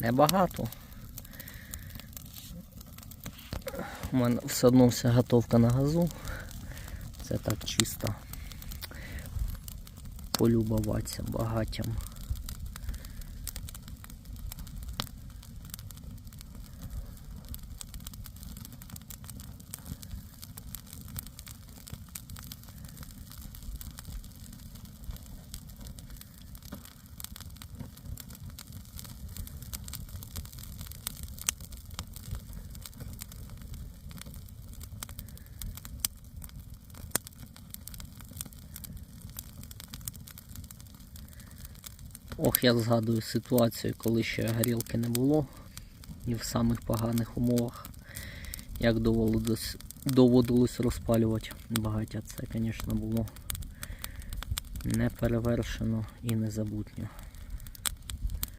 Небагато. У мене все одно вся готовка на газу. Це так чисто полюбуватися багаттям. Ох, я згадую ситуацію, коли ще горілки не було і в самих поганих умовах, як доводилось, доводилось розпалювати багаття. Це, звісно, було неперевершено і незабутньо.